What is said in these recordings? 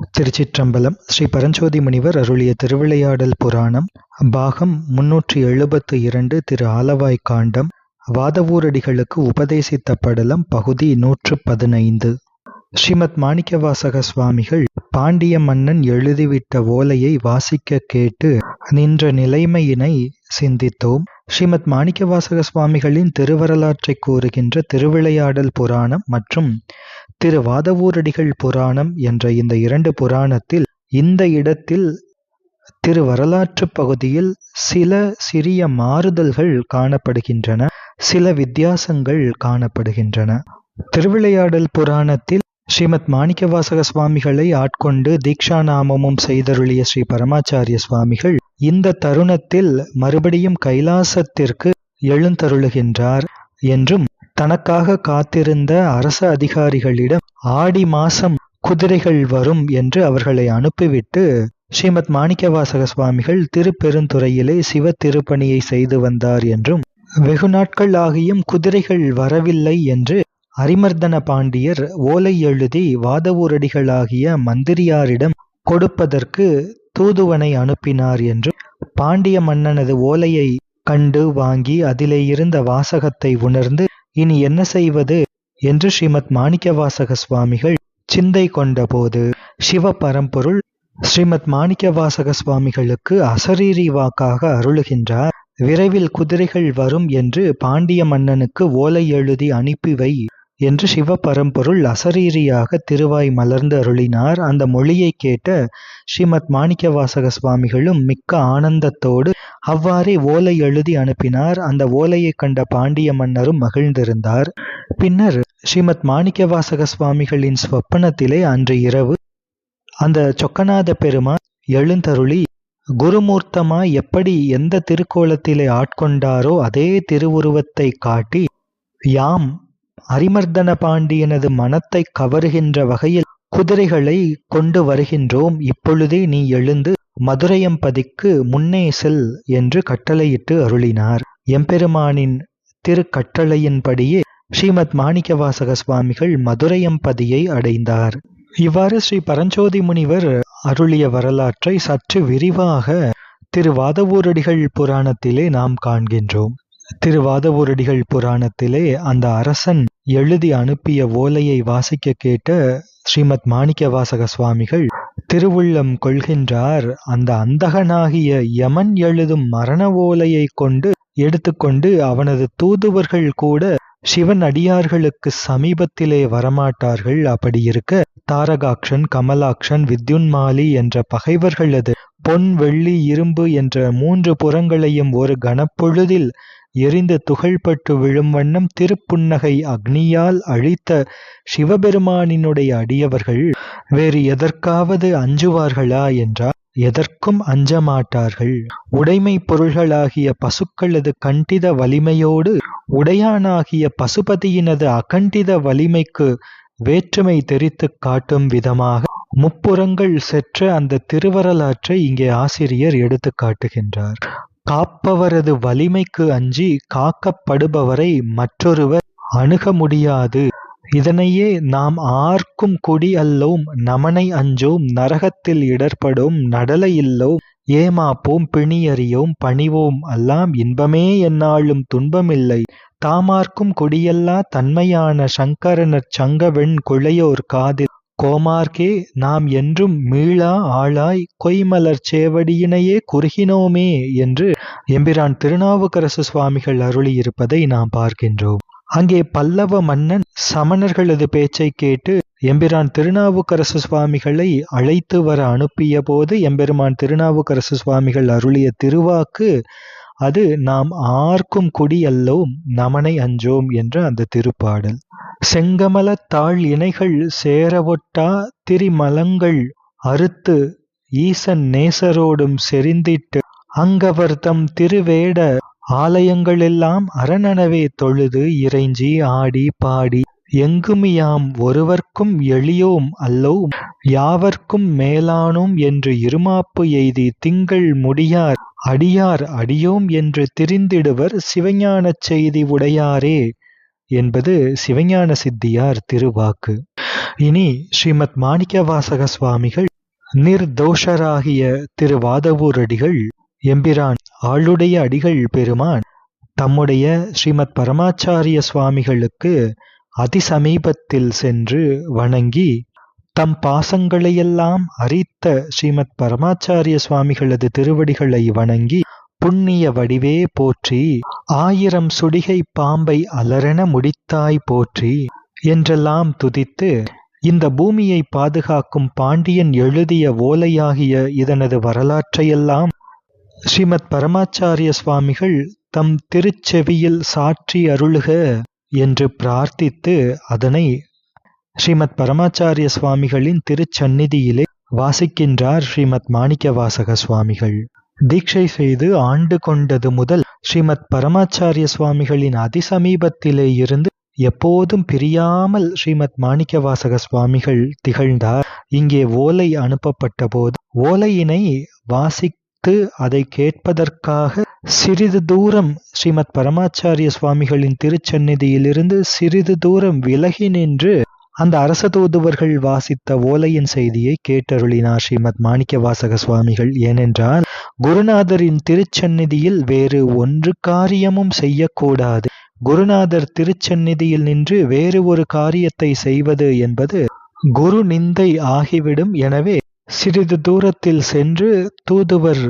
திருச்சிற்றம்பலம் ஸ்ரீ பரஞ்சோதி முனிவர் அருளிய திருவிளையாடல் புராணம் பாகம் முன்னூற்றி எழுபத்து இரண்டு திரு ஆலவாய் காண்டம் வாதவூரடிகளுக்கு உபதேசித்த படலம் பகுதி நூற்று பதினைந்து ஸ்ரீமத் மாணிக்கவாசக சுவாமிகள் பாண்டிய மன்னன் எழுதிவிட்ட ஓலையை வாசிக்க கேட்டு நின்ற நிலைமையினை சிந்தித்தோம். ஸ்ரீமத் மாணிக்கவாசக சுவாமிகளின் திருவரலாற்றை கூறுகின்ற திருவிளையாடல் புராணம் மற்றும் திரு வாதவூரடிகள் புராணம் என்ற இந்த இரண்டு புராணத்தில் இந்த இடத்தில் திரு வரலாற்று பகுதியில் சில சிறிய மாறுதல்கள் காணப்படுகின்றன சில வித்தியாசங்கள் காணப்படுகின்றன. திருவிளையாடல் புராணத்தில் ஸ்ரீமத் மாணிக்கவாசக சுவாமிகளை ஆட்கொண்டு தீக்ஷா நாமமும் செய்தருளிய ஸ்ரீ பரமாச்சாரிய சுவாமிகள் இந்த தருணத்தில் மறுபடியும் கைலாசத்திற்கு எழுந்தருளுகின்றார் என்றும் தனக்காக காத்திருந்த அரச அதிகாரிகளிடம் ஆடி மாசம் குதிரைகள் வரும் என்று அவர்களை அனுப்பிவிட்டு ஸ்ரீமத் மாணிக்கவாசக சுவாமிகள் திருப்பெருந்துறையிலே சிவ திருப்பணியை செய்து வந்தார் என்றும் வெகு நாட்கள் ஆகியும் குதிரைகள் வரவில்லை என்று அரிமர்தன பாண்டியர் ஓலை எழுதி வாதவூரடிகளாகிய மந்திரியாரிடம் கொடுப்பதற்கு தூதுவனை அனுப்பினார் என்றும் பாண்டிய மன்னனது ஓலையை கண்டு வாங்கி அதிலே இருந்த வாசகத்தை உணர்ந்து இனி என்ன செய்வது? என்று ஸ்ரீமத் மாணிக்கவாசக சுவாமிகள் சிந்தை கொண்டபோது சிவ பரம்பொருள் ஸ்ரீமத் மாணிக்கவாசக சுவாமிகளுக்கு அசரீரி வாக்காக அருளுகின்றார். விரைவில் குதிரைகள் வரும் என்று பாண்டிய மன்னனுக்கு ஓலை எழுதி அனுப்பி வை என்று சிவ பரம்பொருள் அசரீரியாக திருவாய் மலர்ந்து அருளினார். அந்த மொழியை கேட்ட ஸ்ரீமத் மாணிக்கவாசக சுவாமிகளும் மிக்க ஆனந்தத்தோடு அவ்வாறே ஓலை எழுதி அனுப்பினார். அந்த ஓலையை கண்ட பாண்டிய மன்னரும் மகிழ்ந்திருந்தார். பின்னர் ஸ்ரீமத் மாணிக்கவாசக சுவாமிகளின் ஸ்வப்பனத்திலே அன்று இரவு அந்த சொக்கநாத பெருமான் எழுந்தருளி குருமூர்த்தமா எப்படி எந்த திருக்கோலத்திலே ஆட்கொண்டாரோ அதே திருவுருவத்தை காட்டி யாம் அரிமர்தன பாண்டியனது மனத்தை கவருகின்ற வகையில் குதிரைகளை கொண்டு வருகின்றோம். இப்பொழுதே நீ எழுந்து மதுரையம்பதிக்கு முன்னே செல் என்று கட்டளையிட்டு அருளினார். எம்பெருமானின் திருக்கட்டளையின்படியே ஸ்ரீமத் மாணிக்கவாசக சுவாமிகள் மதுரையம்பதியை அடைந்தார். இவ்வாறு ஸ்ரீ பரஞ்சோதி முனிவர் அருளிய வரலாற்றை சற்று விரிவாக திருவாதவூரடிகள் புராணத்திலே நாம் காண்கின்றோம். திருவாதவூரடிகள் புராணத்திலே அந்த அரசன் எழுதி அனுப்பிய ஓலையை வாசிக்க கேட்ட ஸ்ரீமத் மாணிக்கவாசக சுவாமிகள் திருவுள்ளம் கொள்கின்றார். அந்த அந்தகனாகிய யமன் எழுதும் மரண ஓலையை கொண்டு எடுத்துக்கொண்டு அவனது தூதுவர்கள் கூட சிவன் அடியார்களுக்கு சமீபத்திலே வரமாட்டார்கள். அப்படி இருக்க தாரகாக்ஷன் கமலாக்ஷன் வித்யுன்மாலி என்ற பகைவர்களது பொன் வெள்ளி இரும்பு என்ற மூன்று புறங்களையும் ஒரு கனப்பொழுதில் எரிந்து துகள்பட்டு விழும் வண்ணம் திருப்புன்னகை அக்னியால் அழித்த சிவபெருமானினுடைய அடியவர்கள் வேறு எதற்காவது அஞ்சுவார்களா என்றால் எதற்கும் அஞ்சமாட்டார்கள். உடைமை பொருள்களாகிய பசுக்களது கண்டித வலிமையோடு உடையானாகிய பசுபதியினது அகண்டித வலிமைக்கு வேற்றுமை தெரித்து காட்டும் விதமாக முப்புறங்கள் செற்ற அந்த திருவரலாற்றை இங்கே ஆசிரியர் எடுத்து காட்டுகின்றார். காப்பவரது வலிமைக்கு அஞ்சி காக்கப்படுபவரை மற்றொருவர் அணுக முடியாது. இதனையே நாம் ஆர்க்கும் குடி அல்லோம் நமனை அஞ்சோம் நரகத்தில் இடர்படும் நடலை இல்லோம் ஏமாப்போம் பிணியறியோம் பணிவோம். அல்லாம் இன்பமே என்னாலும் துன்பமில்லை. தாமார்க்கும் குடியல்லா தன்மையான சங்கரனர் சங்கவெண் குழையோர் காதில் கோமார்க்கே நாம் என்றும் மீளா ஆளாய் கொய்மலர் சேவடியினையே குறுகினோமே என்று எம்பிரான் திருநாவுக்கரசு சுவாமிகள் அருளியிருப்பதை நாம் பார்க்கின்றோம். அங்கே பல்லவ மன்னன் சமணர்களது பேச்சை கேட்டு எம்பிரான் திருநாவுக்கரசு சுவாமிகளை அழைத்து வர அனுப்பிய போது எம்பெருமான் திருநாவுக்கரசு சுவாமிகள் அருளிய திருவாக்கு அது நாம் ஆர்க்கும் குடி அல்லோம் நமனை அஞ்சோம் என்ற அந்த திருப்பாடல். செங்கமல தாழ் இணைகள் சேரவொட்டா திரிமலங்கள் அறுத்து ஈசன் நேசரோடும் செறிந்திட்டு அங்கவர்தம் திருவேட ஆலயங்களெல்லாம் அரணனவே தொழுது இறைஞ்சி ஆடி பாடி. எங்குமியாம் ஒருவர்க்கும் எளியோம் அல்லோ? யாவர்க்கும் மேலானோம் என்று இருமாப்பு எய்தி திங்கள் முடியார். அடியார் அடியோம் என்று திரிந்திடுவர் சிவஞானச் செய்தி உடையாரே. என்பது சிவஞான சித்தியார் திருவாக்கு. இனி ஸ்ரீமத் மாணிக்கவாசக சுவாமிகள் நிர்தோஷராகிய திருவாதவூர் அடிகள் எம்பிரான் ஆளுடைய அடிகள் பெருமான் தம்முடைய ஸ்ரீமத் பரமாச்சாரிய சுவாமிகளுக்கு அதிசமீபத்தில் சென்று வணங்கி தம் பாசங்களையெல்லாம் அரித்த ஸ்ரீமத் பரமாச்சாரிய சுவாமிகளது திருவடிகளை வணங்கி புண்ணிய வடிவே போற்றி ஆயிரம் சுடிகை பாம்பை அலரென முடித்தாய் போற்றி என்றெல்லாம் துதித்து இந்த பூமியை பாதுகாக்கும் பாண்டியன் எழுதிய ஓலையாகிய இதனது வரலாற்றையெல்லாம் ஸ்ரீமத் பரமாச்சாரிய சுவாமிகள் தம் திருச்செவியில் சாற்றி அருளுக என்று பிரார்த்தித்து அதனை ஸ்ரீமத் பரமாச்சாரிய சுவாமிகளின் திருச்சந்நிதியிலே வாசிக்கின்றார் ஸ்ரீமத் மாணிக்கவாசக சுவாமிகள். தீட்சை செய்து ஆண்டு கொண்டது முதல் ஸ்ரீமத் பரமாச்சாரிய சுவாமிகளின் அதிசமீபத்திலே இருந்து எப்போதும் பிரியாமல் ஸ்ரீமத் மாணிக்கவாசக சுவாமிகள் திகழ்ந்தார். இங்கே ஓலை அனுப்பப்பட்ட போது ஓலையினை வாசித்து அதை கேட்பதற்காக சிறிது தூரம் ஸ்ரீமத் பரமாச்சாரிய சுவாமிகளின் திருச்சந்நிதியிலிருந்து சிறிது தூரம் விலகி நின்று அந்த அரச தூதுவர்கள் வாசித்த ஓலையின் செய்தியை கேட்டருளினார் ஸ்ரீமத் மாணிக்கவாசக சுவாமிகள். ஏனென்றால் குருநாதரின் திருச்சந்நிதியில் வேறு ஒன்று காரியமும் செய்யக்கூடாது. குருநாதர் திருச்சந்நிதியில் நின்று வேறு ஒரு காரியத்தை செய்வது என்பது குரு நிந்தை ஆகிவிடும். எனவே சிறிது தூரத்தில் சென்று தூதுவர்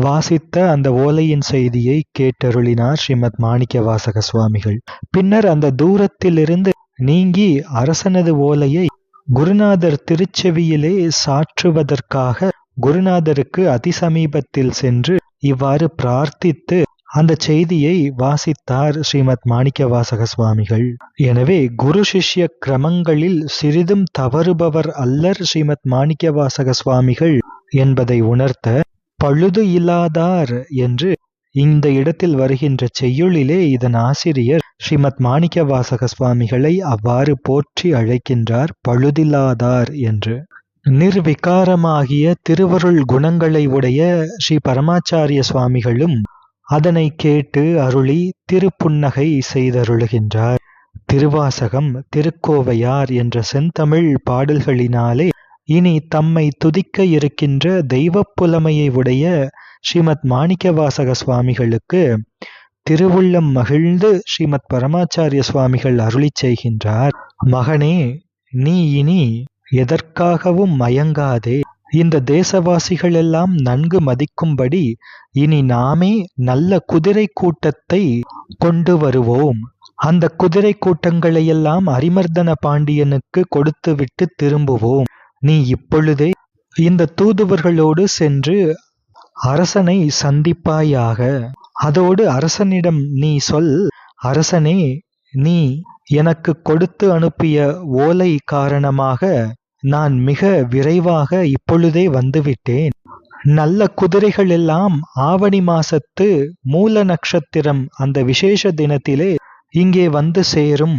வாசித்த அந்த ஓலையின் செய்தியை கேட்டருளினார் ஸ்ரீமத் மாணிக்க வாசக சுவாமிகள். பின்னர் அந்த தூரத்திலிருந்து நீங்கி அரசனது ஓலையை குருநாதர் திருச்செவியிலே சாற்றுவதற்காக குருநாதருக்கு அதிசமீபத்தில் சென்று இவ்வாறு பிரார்த்தித்து அந்த செய்தியை வாசித்தார் ஸ்ரீமத் மாணிக்க வாசக சுவாமிகள். எனவே குரு சிஷ்ய கிரமங்களில் சிறிதும் தவறுபவர் அல்லர் ஸ்ரீமத் மாணிக்க வாசக சுவாமிகள் என்பதை உணர்த்த பழுது இல்லாதார் என்று இந்த இடத்தில் வருகின்ற செய்யுளிலே இதன் ஆசிரியர் ஸ்ரீமத் மாணிக்க வாசக சுவாமிகளை அவ்வாறு போற்றி அழைக்கின்றார் பழுதில்லாதார் என்று. நிர்விகாரமாகிய திருவருள் குணங்களை உடைய ஸ்ரீ பரமாச்சாரிய சுவாமிகளும் அதனை கேட்டு அருளி திருப்புன்னகை செய்தருளுகின்றார். திருவாசகம் திருக்கோவையார் என்ற செந்தமிழ் பாடல்களினாலே இனி தம்மை துதிக்க இருக்கின்ற தெய்வப் புலமையை உடைய ஸ்ரீமத் மாணிக்கவாசக சுவாமிகளுக்கு திருவுள்ளம் மகிழ்ந்து ஸ்ரீமத் பரமாச்சாரிய சுவாமிகள் அருளி செய்கின்றார். மகனே நீ இனி எதற்காகவும் மயங்காதே. இந்த தேசவாசிகள் எல்லாம் நன்கு மதிக்கும்படி இனி நாமே நல்ல குதிரை கூட்டத்தை கொண்டு வருவோம். அந்த குதிரை கூட்டங்களையெல்லாம் அரிமர்தன பாண்டியனுக்கு கொடுத்துவிட்டு திரும்புவோம். நீ இப்பொழுதே இந்த தூதுவர்களோடு சென்று அரசனை சந்திப்பாயாக. அதோடு அரசனிடம் நீ சொல் அரசனே நீ எனக்கு கொடுத்து அனுப்பிய ஓலை காரணமாக நான் மிக விரைவாக இப்பொழுதே வந்துவிட்டேன். நல்ல குதிரைகள் எல்லாம் ஆவணி மாசத்து மூல நட்சத்திரம் அந்த விசேஷ தினத்திலே இங்கே வந்து சேரும்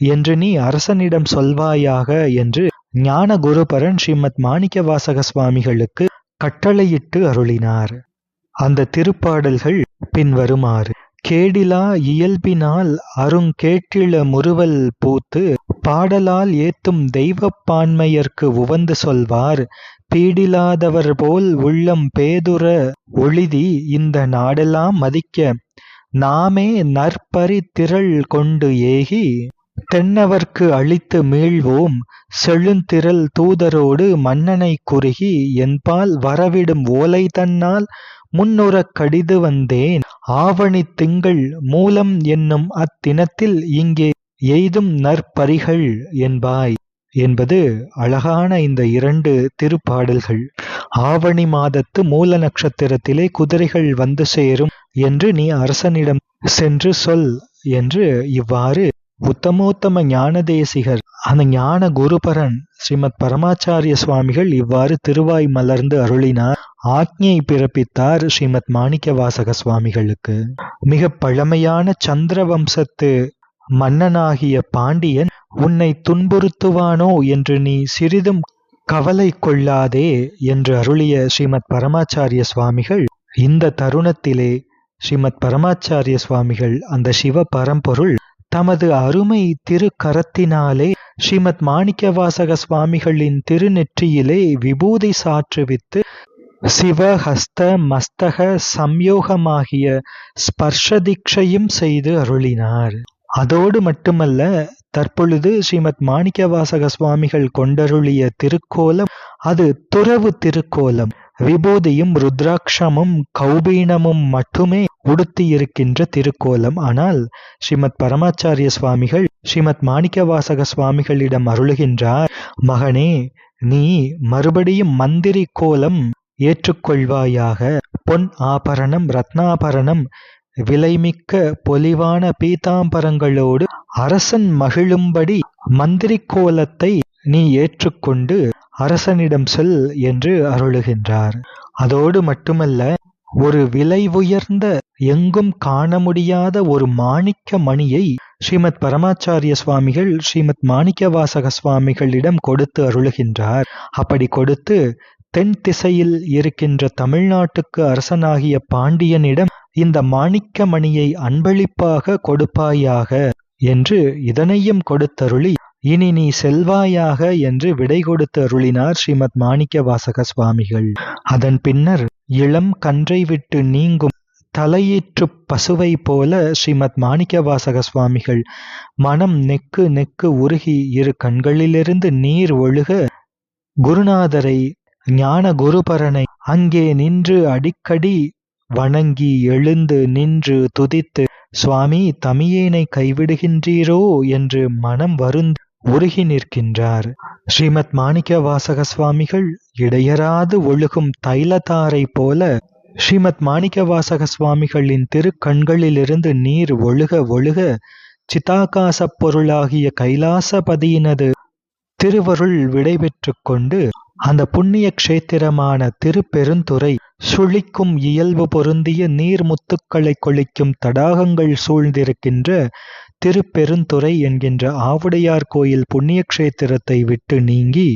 என்று நீ அரசனிடம் சொல்வாயாக என்று ஞான குருபரன் ஸ்ரீமத் மாணிக்க வாசக சுவாமிகளுக்கு கட்டளையிட்டு அருளினார். அந்த திருப்பாடல்கள் பின்வருமாறு. கேடிலா இயல்பினால் அருங்கேட்டிள முறுவல் பூத்து பாடலால் ஏத்தும் தெய்வப் பான்மையர்க்கு உவந்து சொல்வார் பீடிலாதவர் போல் உள்ளம் பேதுர ஒளிதி இந்த நாடெல்லாம் மதிக்க நாமே நற்பரி திரள் கொண்டு ஏகி தென்னவர்க்கு அளித்து மீள்வோம் செழுந்திரள் தூதரோடு மன்னனை குறுகி என்பால் வரவிடும் ஓலை தன்னால் முன்னுறக் கடிது வந்தேன். ஆவணி திங்கள் மூலம் என்னும் அத்தினத்தில் இங்கே எய்தும் நற்பரிகள் என்பாய். என்பது அழகான இந்த இரண்டு திருப்பாடல்கள். ஆவணி மாதத்து மூல நட்சத்திரத்திலே குதிரைகள் வந்து சேரும் என்று நீ அரசனிடம் சென்று சொல் என்று இவ்வாறு உத்தமோத்தம ஞானதேசிகர் அந்த ஞான குருபரன் ஸ்ரீமத் பரமாச்சாரிய சுவாமிகள் இவ்வாறு திருவாய் மலர்ந்து அருளினார். ஆக்ஞை பிறப்பித்தார் ஸ்ரீமத் மாணிக்க வாசக சுவாமிகளுக்கு. மிக பழமையான சந்திர வம்சத்து மன்னனாகிய பாண்டியன் உன்னை துன்புறுத்துவானோ என்று நீ சிறிதும் கவலை கொள்ளாதே என்று அருளிய ஸ்ரீமத் பரமாச்சாரிய சுவாமிகள் இந்த தருணத்திலே ஸ்ரீமத் பரமாச்சாரிய சுவாமிகள் அந்த சிவ பரம்பொருள் தமது அருமை திருக்கரத்தினாலே ஸ்ரீமத் மாணிக்கவாசக சுவாமிகளின் திருநெற்றியிலே விபூதி சாற்றுவித்து சிவஹஸ்த மஸ்தக சம்யோகமாகிய ஸ்பர்ஷதீட்சையும் செய்து அருளினார். அதோடு மட்டுமல்ல தற்பொழுது ஸ்ரீமத் மாணிக்கவாசக சுவாமிகள் கொண்டருளிய திருக்கோலம் அது துறவு திருக்கோலம். விபூதியும் ருத்ராட்சமும் கௌபீனமும் மட்டுமே உடுத்தியிருக்கின்ற திருக்கோலம். ஆனால் ஸ்ரீமத் பரமாச்சாரிய சுவாமிகள் ஸ்ரீமத் மாணிக்கவாசக சுவாமிகளிடம் அருளுகின்றார் மகனே நீ மறுபடியும் மந்திரி கோலம் ஏற்றுக்கொள்வாயாக. பொன் ஆபரணம் ரத்னாபரணம் விலைமிக்க பொலிவான பீதாம்பரங்களோடு அரசன் மகிழும்படி மந்திரி கோலத்தை நீ ஏற்றுக்கொண்டு அரசனிடம் செல் என்று அருளுகின்றார். அதோடு மட்டுமல்ல ஒரு விலை உயர்ந்த எங்கும் காண முடியாத ஒரு மாணிக்க மணியை ஸ்ரீமத் பரமாச்சாரிய சுவாமிகள் ஸ்ரீமத் மாணிக்க வாசக சுவாமிகளிடம் கொடுத்து அருளுகின்றார். அப்படி கொடுத்து தென் திசையில் இருக்கின்ற தமிழ்நாட்டுக்கு அரசனாகிய பாண்டியனிடம் இந்த மாணிக்கமணியை அன்பளிப்பாக கொடுப்பாயாக என்று இதனையும் கொடுத்தருளி இனி நீ செல்வாயாக என்று விடை கொடுத்து அருளினார் ஸ்ரீமத் மாணிக்க வாசக சுவாமிகள். அதன் பின்னர் இளம் கன்றை விட்டு நீங்கும் தலையீற்று பசுவை போல ஸ்ரீமத் மாணிக்க வாசக சுவாமிகள் மனம் நெக்கு நெக்கு உருகி இரு கண்களிலிருந்து நீர் ஒழுக குருநாதரை ஞான குருபரனை அங்கே நின்று அடிக்கடி வணங்கி எழுந்து நின்று துதித்து சுவாமி தமியேனை கைவிடுகின்றீரோ? என்று மனம் வருந்து உருகி நிற்கின்றார். ஸ்ரீமத் மாணிக்க வாசக சுவாமிகள் இடையராது ஒழுகும் தைலத்தாரை போல ஸ்ரீமத் மாணிக்க வாசக சுவாமிகளின் திருக்கண்களிலிருந்து நீர் ஒழுக ஒழுக சிதாகாசப் பொருளாகிய கைலாசபதியினது திருவருள் விடைபெற்று கொண்டு அந்த புண்ணிய க்ஷேத்திரமான திருப்பெருந்துறை சுழிக்கும் இயல்பு பொருந்திய நீர் முத்துக்களை கொளிக்கும் தடாகங்கள் சூழ்ந்திருக்கின்ற திருப்பெருந்துறை என்கின்ற ஆவுடையார் கோயில் புண்ணிய க்ஷேத்திரத்தை விட்டு நீங்கி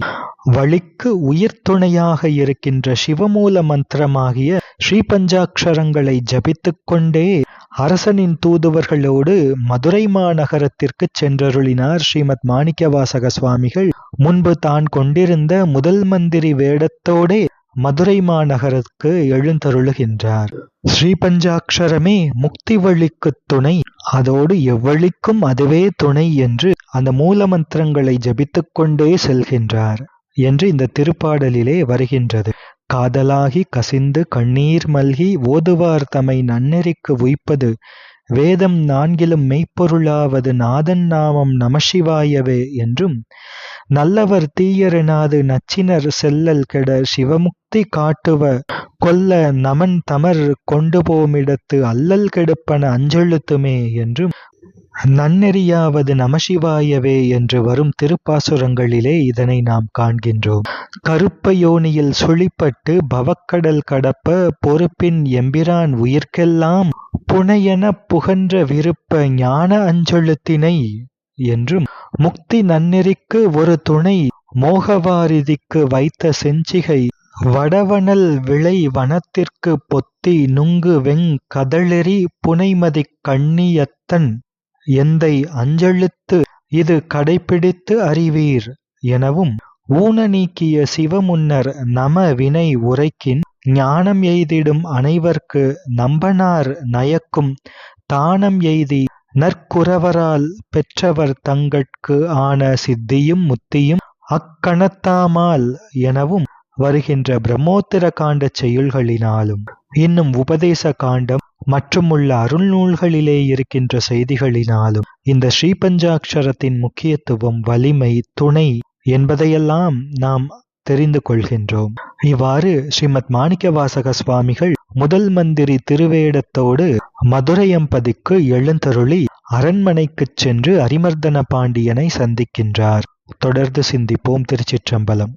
வழிக்கு உயிர் துணையாக இருக்கின்ற சிவமூல மந்திரமாகிய ஸ்ரீபஞ்சாட்சரங்களை ஜபித்துக்கொண்டே அரசனின் தூதுவர்களோடு மதுரை மாநகரத்திற்கு சென்றருளினார் ஸ்ரீமத் மாணிக்கவாசக சுவாமிகள். முன்பு தான் கொண்டிருந்த முதல் மந்திரி வேடத்தோடே மதுரை மாநகருக்கு எழுந்தருளுகின்றார். ஸ்ரீபஞ்சாட்சரமே முக்தி வழிக்கு துணை. அதோடு எவ்வழிக்கும் அதுவே துணை என்று அந்த மூல மந்திரங்களை ஜபித்துக் கொண்டே செல்கின்றார் என்று இந்த திருப்பாடலிலே வருகின்றது. காதலாகி கசிந்து கண்ணீர் மல்கி ஓதுவார் தமை நன்னெறிக்கு உய்ப்பது. வேதம் நான்கிலும் மெய்ப்பொருளாவது நாதன் நாமம் நமசிவாயவே என்றும் நல்லவர் தீயரெனாது நச்சினர் செல்லல் கெட சிவமுக்தி காட்டுவ கொல்ல நமன் தமர் கொண்டு போமிடத்து அல்லல் கெடுப்பன அஞ்செழுத்துமே என்றும் நன்னெறியாவது நமசிவாயவே என்று வரும் திருப்பாசுரங்களிலே இதனை நாம் காண்கின்றோம். கருப்ப யோனியில் சுழிப்பட்டு பவக்கடல் கடப்ப பொறுப்பின் எம்பிரான் உயிர்க்கெல்லாம் புனையென புகன்ற விருப்ப ஞான அஞ்செழுத்தினை என்றும் முக்தி நன்னெறிக்கு ஒரு துணை மோகவாரிதிக்கு வைத்த செஞ்சிகை வடவனல் விளை வனத்திற்கு பொத்தி நுங்கு வெங் கதளெறி புனைமதிக் கண்ணியத்தன் எந்தை அஞ்செழுத்து இது கடைபிடித்து அறிவீர் எனவும் ஊன நீக்கிய சிவமுன்னர் நம வினை உரைக்கின் ஞானம் எய்திடும் அனைவர்க்கு நம்பனார் நயக்கும் தானம் எய்தி நற்குரவரால் பெற்றவர் தங்கட்கு ஆன சித்தியும் முத்தியும் அக்கணத்தாமால் எனவும் வருகின்ற பிரம்மோத்திர காண்ட செயல்களினாலும் இன்னும் உபதேச காண்டம் மற்றுமுள்ள அருள்நூல்களிலே இருக்கின்ற செய்திகளினாலும் இந்த ஸ்ரீபஞ்சாட்சரத்தின் முக்கியத்துவம் வலிமை துணை என்பதையெல்லாம் நாம் தெரிந்து கொள்கின்றோம். இவ்வாறு ஸ்ரீமத் மாணிக்க வாசக சுவாமிகள் முதல் மந்திரி திருவேடத்தோடு மதுரையம்பதிக்கு எழுந்தருளி அரண்மனைக்குச் சென்று அரிமர்தன பாண்டியனை சந்திக்கின்றார். தொடர்ந்து சிந்திப்போம் திருச்சிற்றம்பலம்.